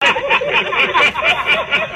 Ha ha ha ha ha!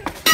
you